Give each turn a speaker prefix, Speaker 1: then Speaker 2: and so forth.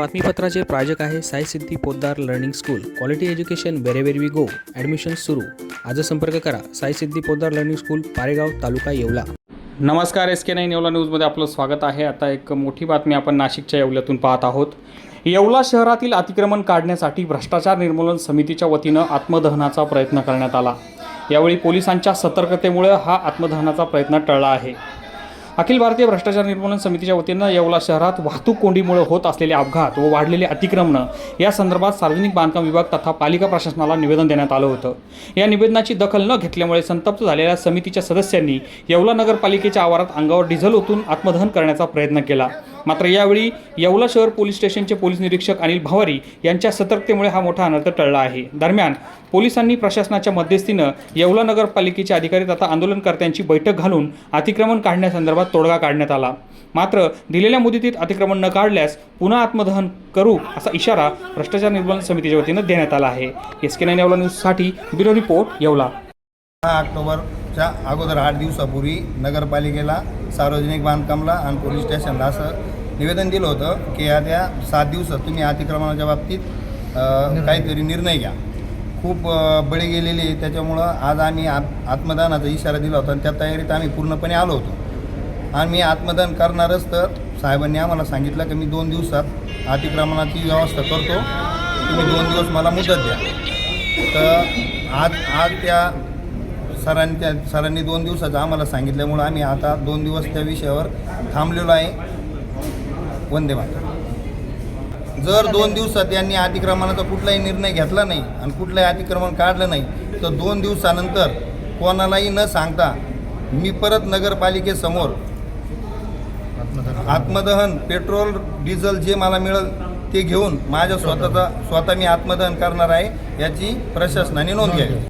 Speaker 1: बातमीपत्राचे प्रायोजक आहे Sai Siddhi Poddar learning school. Quality education wherever we go admission सुरू. आज संपर्क करा. Sai Siddhi Poddar learning school Paregaon taluka Yeola.
Speaker 2: नमस्कार एस के नाईन येवला न्यूजमध्ये आपलं स्वागत आहे. आता एक मोठी बातमी आपण नाशिकच्या येवल्यातून पाहत आहोत. येवला शहरातील अतिक्रमण काढण्यासाठी भ्रष्टाचार निर्मूलन समितीच्या वतीनं आत्मदहनाचा प्रयत्न करण्यात आला. यावेळी पोलिसांच्या सतर्कतेमुळे हा आत्मदहनाचा प्रयत्न टळला आहे. अखिल भारतीय भ्रष्टाचार निर्मूलन समितीच्या वतीनं येवला शहरात वाहतूक कोंडीमुळे होत असलेले अपघात व वाढलेले अतिक्रमणं या संदर्भात सार्वजनिक बांधकाम विभाग तथा पालिका प्रशासनाला निवेदन देण्यात आलं होतं. या निवेदनाची दखल न घेतल्यामुळे संतप्त झालेल्या समितीच्या सदस्यांनी येवला नगरपालिकेच्या आवारात अंगावर डिझेल ओतून आत्मदहन करण्याचा प्रयत्न केला. मात्र यावेळी येवला शहर पोलीस स्टेशनचे पोलीस निरीक्षक अनिल भवारी यांच्या सतर्कतेमुळे हा मोठा अनर्थ टळला आहे. दरम्यान पोलिसांनी प्रशासनाच्या मध्यस्थीनं येवला नगरपालिकेचे अधिकारी तथा आंदोलनकर्त्यांची बैठक घालून अतिक्रमण काढण्यासंदर्भात तोडगा काढण्यात आला. मात्र दिलेल्या मुदतीत अतिक्रमण न काढल्यास पुन्हा आत्मदहन करू असा इशारा भ्रष्टाचार निर्मूलन समितीच्या वतीनं देण्यात आला आहे. एस के नाईन येवला न्यूजसाठी ब्युरो रिपोर्ट येवला.
Speaker 3: ऑक्टोबर ऑक्टोबरच्या अगोदर आठ दिवसापूर्वी नगरपालिकेला सार्वजनिक बांधकामला आणि पोलीस स्टेशनला असं निवेदन दिलं होतं की या त्या सात दिवसात तुम्ही अतिक्रमणाच्या बाबतीत काहीतरी निर्णय घ्या. खूप बळी गेलेली त्याच्यामुळं आज आम्ही आत आत्मदानाचा इशारा दिला होता आणि त्या तयारीत आम्ही पूर्णपणे आलो होतो. आणि मी आत्मदान करणारच तर साहेबांनी आम्हाला सांगितलं की मी दोन दिवसात अतिक्रमणाची व्यवस्था करतो. तुम्ही दोन दिवस मला मुदत द्या. तर आज आज त्या सरांनी त्या सरांनी दोन दिवसाचं आम्हाला सांगितल्यामुळं आम्ही आता दोन दिवस त्या विषयावर थांबलेलो आहे. वंदे मातरम. जर दोन दिवसात यांनी अतिक्रमणाचा कुठलाही निर्णय घेतला नाही आणि कुठलंही अतिक्रमण काढलं नाही तर दोन दिवसानंतर कोणालाही न सांगता मी परत नगरपालिकेसमोर आत्मदहन पेट्रोल डिझेल जे मला मिळेल ते घेऊन माझ्या स्वतःचा स्वतः मी आत्मदहन करणार आहे याची प्रशासनाने नोंद घ्यावी.